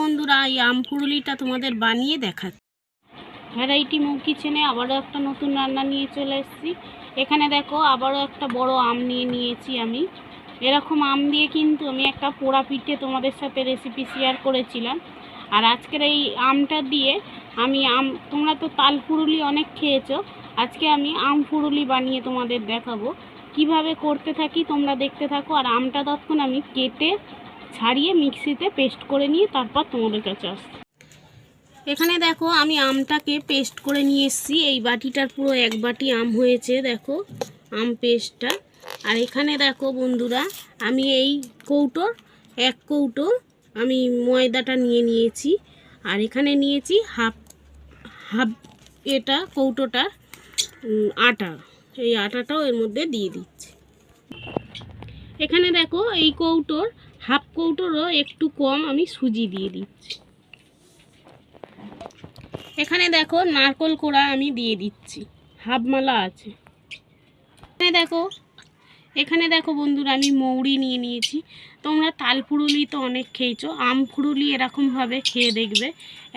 বন্ধুরা, এই আম পুরুলিটা তোমাদের বানিয়ে দেখাচ্ছি। ভ্যারাইটি মুখ কিচেনে আবারও একটা নতুন রান্না নিয়ে চলে এসেছি। এখানে দেখো, আবারও একটা বড় আম নিয়ে নিয়েছি আমি। এরকম আম দিয়ে কিন্তু আমি একটা পোড়া পিঠে তোমাদের সাথে রেসিপি শেয়ার করেছিলাম। আর আজকের এই আমটা দিয়ে আমি আম, তোমরা তো তাল ফুরুলি অনেক খেয়েছো, আজকে আমি আম ফুরুলি বানিয়ে তোমাদের দেখাবো। কীভাবে করতে থাকি তোমরা দেখতে থাকো, আর আমটা তখন আমি কেটে ছাড়িয়ে মিক্সিতে পেস্ট করে নিয়ে তারপর তোমাদের কাছে আসছি। এখানে দেখো, আমি আমটাকে পেস্ট করে নিয়ে এসেছি। এই বাটিটার পুরো এক বাটি আম হয়েছে, দেখো, আম পেস্টটা। আর এখানে দেখো বন্ধুরা, আমি এই কৌটোর এক কৌটো আমি ময়দাটা নিয়ে নিয়েছি। আর এখানে নিয়েছি হাফ হাফ এটা কৌটোটা আটা। এই আটাটাও এর মধ্যে দিয়ে দিচ্ছি। এখানে দেখো, এই কৌটোর হাফ কৌটোরও একটু কম আমি সুজি দিয়ে দিচ্ছি। এখানে দেখো নারকল কোড়া আমি দিয়ে দিচ্ছি। হাফ মালা আছে। এখানে দেখো এখানে দেখো বন্ধুরা, আমি মৌরি নিয়ে নিয়েছি। তোমরা তাল ফুরুলি তো অনেক খেয়েছো, আম ফুরুলি এরকমভাবে খেয়ে দেখবে।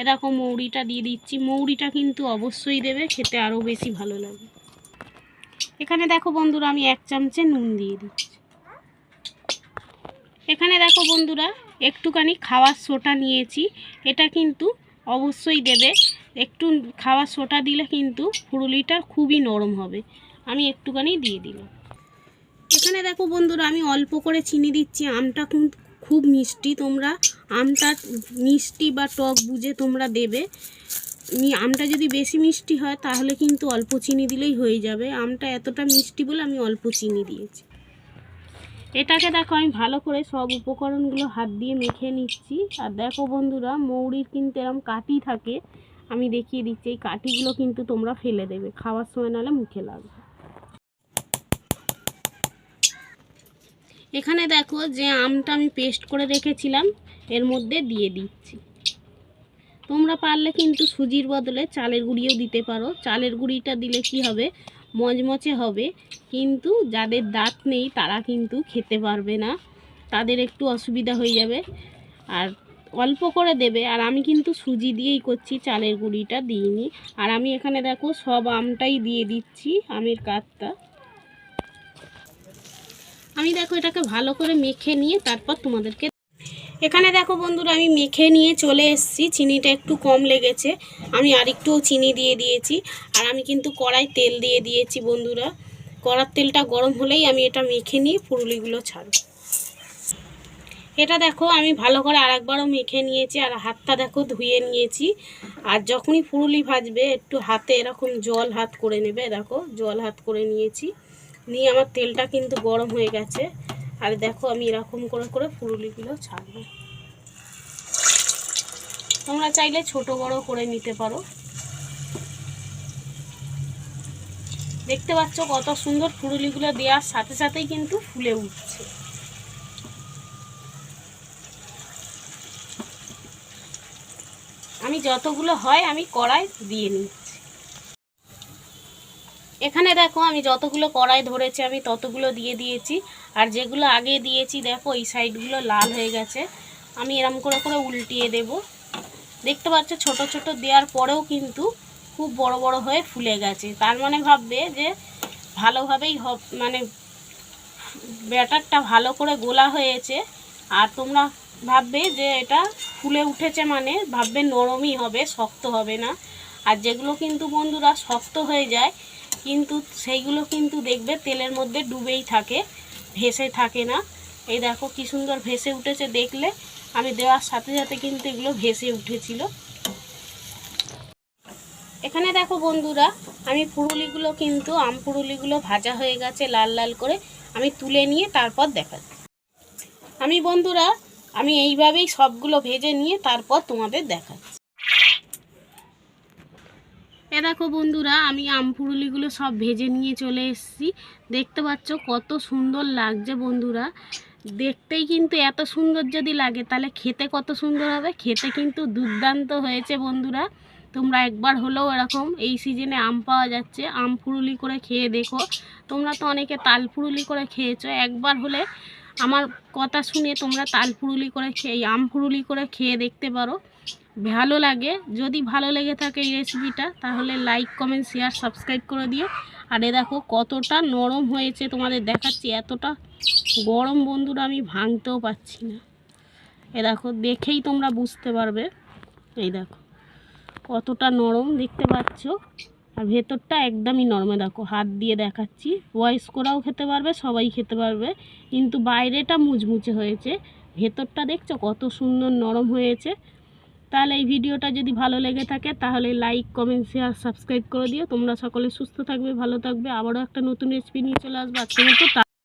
এরকম মৌরিটা দিয়ে দিচ্ছি। মৌরিটা কিন্তু অবশ্যই দেবে, খেতে আরও বেশি ভালো লাগে এখানে দেখো বন্ধুরা, আমি এক চামচে নুন দিয়ে দিচ্ছি। এখানে দেখো বন্ধুরা, একটুখানি খাওয়ার সোটা নিয়েছি। এটা কিন্তু অবশ্যই দেবে। একটু খাওয়ার সোটা দিলে কিন্তু ফুরুলিটা খুবই নরম হবে। আমি একটুখানি দিয়ে দিলাম। এখানে দেখো বন্ধুরা, আমি অল্প করে চিনি দিচ্ছি। আমটা খুব মিষ্টি। তোমরা আমটা মিষ্টি বা টক বুঝে তোমরা দেবে। আমটা যদি বেশি মিষ্টি হয়, তাহলে কিন্তু অল্প চিনি দিলেই হয়ে যাবে। আমটা এতটা মিষ্টি বলে আমি অল্প চিনি দিয়েছি। এটাকে দেখো আমি ভালো করে সব উপকরণগুলো হাত দিয়ে মেখে নিচ্ছি। আর দেখো বন্ধুরা, মৌরির কিন্তু এরম কাঠি থাকে। আমি দেখিয়ে দিচ্ছি, এই কাঠিগুলো কিন্তু তোমরা ফেলে দেবে। খাওয়ার সময় নাহলে মুখে লাগবে। এখানে দেখো যে আমটা আমি পেস্ট করে রেখেছিলাম, এর মধ্যে দিয়ে দিচ্ছি। তোমরা পারলে কিন্তু সুজির বদলে চালের গুঁড়িও দিতে পারো। চালের গুঁড়িটা দিলে কি হবে? মচমচে হবে। কিন্তু যাদের দাঁত নেই, তারা কিন্তু খেতে পারবে না। তাদের একটু অসুবিধা হয়ে যাবে। আর অল্প করে দেবে। আর আমি কিন্তু সুজি দিয়েই করছি, চালের গুঁড়িটা দিইনি। আর আমি এখানে দেখো, সব আমটাই দিয়ে দিচ্ছি, আমের কাঠটা আমি দেখো এটাকে ভালো করে মেখে নিয়ে তারপর তোমাদেরকে এখানে দেখো বন্ধুরা, আমি মেখে নিয়ে চলে এসেছি। চিনিটা একটু কম লেগেছে। আমি আরেকটুও চিনি দিয়ে দিয়েছি। আর আমি কিন্তু কড়াই তেল দিয়ে দিয়েছি বন্ধুরা। কড়ার তেলটা গরম হলেই আমি এটা মেখে নিয়ে পুরুলিগুলো ছাড়ব। এটা দেখো, আমি ভালো করে আরেকবারও মেখে নিয়েছি আর হাতটা দেখো ধুয়ে নিয়েছি। আর যখনই পুরুলি ভাজবে, একটু হাতে এরকম জল হাত করে নেবে। দেখো, জল হাত করে নিয়েছি। নিয়ে আমার তেলটা কিন্তু গরম হয়ে গেছে। আর দেখো আমি এরকম করে করে পুরুলিগুলো ছাড়বো। তোমরা চাইলে ছোট বড় করে নিতে পারো। দেখতে পাচ্ছ কত সুন্দর ফুরুলিগুলো দেওয়ার সাথে সাথেই কিন্তু ফুলে উঠছে। আমি যতগুলো হয় আমি কড়াই দিয়ে নিচ্ছি এখানে দেখো আমি যতগুলো কড়াই ধরেছি, আমি ততগুলো দিয়ে দিয়েছি। আর যেগুলো আগে দিয়েছি, দেখো এই সাইডগুলো লাল হয়ে গেছে। আমি এরম করে করে উল্টিয়ে দেব। দেখতে পাচ্ছ ছোট ছোট দেওয়ার পরেও কিন্তু খুব বড় বড় হয়ে ফুলে গেছে। তার মানে ভাববে যে ভালোভাবেই মানে ব্যাটারটা ভালো করে গোলা হয়েছে। আর তোমরা ভাববে যে এটা ফুলে উঠেছে মানে ভাববে নরমই হবে, শক্ত হবে না। আর যেগুলো কিন্তু বন্ধুরা শক্ত হয়ে যায় কিন্তু সেইগুলো কিন্তু দেখবে তেলের মধ্যে ডুবেই থাকে, ভেসে থাকে না। এই দেখো কি সুন্দর ভেসে উঠেছে দেখলে। আমি দেওয়ার সাথে সাথে কিন্তু এগুলো ভেসে উঠেছিল। এখানে দেখো বন্ধুরা, আমি পুরুলিগুলো কিন্তু, আম পুরুলিগুলো ভাজা হয়ে গেছে লাল লাল করে। আমি তুলে নিয়ে তারপর দেখাচ্ছি আমি বন্ধুরা, আমি এইভাবেই সবগুলো ভেজে নিয়ে তারপর তোমাদের দেখাচ্ছি এ দেখো বন্ধুরা, আমি আম পুরুলিগুলো সব ভেজে নিয়ে চলে এসেছি। দেখতে পাচ্ছ কত সুন্দর লাগছে বন্ধুরা। দেখতেই কিন্তু এত সুন্দর যদি লাগে, তাহলে খেতে কত সুন্দর হবে? খেতে কিন্তু দুর্দান্ত হয়েছে বন্ধুরা। তোমরা একবার হলেও এরকম, এই সিজনে আম পাওয়া যাচ্ছে। আম ফুরুলি করে খেয়ে দেখো। তোমরা তো অনেকে তাল ফুরুলি করে খেয়েছো। একবার হলে আমার কথা শুনে তোমরা তাল ফুরুলি করে খেয়ে আম ফুরুলি করে খেয়ে দেখতে পারো। ভালো লাগে। যদি ভালো লেগে থাকে এই রেসিপিটা তাহলে লাইক কমেন্ট শেয়ার সাবস্ক্রাইব করে দিও। আর এ দেখো কতটা নরম হয়েছে তোমাদের দেখাচ্ছি, এতটা গরম বন্ধুরা আমি ভাঙতেও পাচ্ছি না। এ দেখো, দেখেই তোমরা বুঝতে পারবে। এই দেখো, কতটা নরম দেখতে পাচ্ছ। আর ভেতরটা একদমই নরমে দেখো, হাত দিয়ে দেখাচ্ছি। বয়স্করাও খেতে পারবে, সবাই খেতে পারবে। কিন্তু বাইরেটা মুচমুচে হয়েছে। ভেতরটা দেখছ কত সুন্দর নরম হয়েছে। তাহলে এই ভিডিওটা যদি ভালো লেগে থাকে, তাহলে লাইক কমেন্ট শেয়ার সাবস্ক্রাইব করে দিও। তোমরা সকলে সুস্থ থাকবে, ভালো থাকবে। আবারও একটা নতুন রেসিপি নিয়ে চলে আসবে। আজকের মতো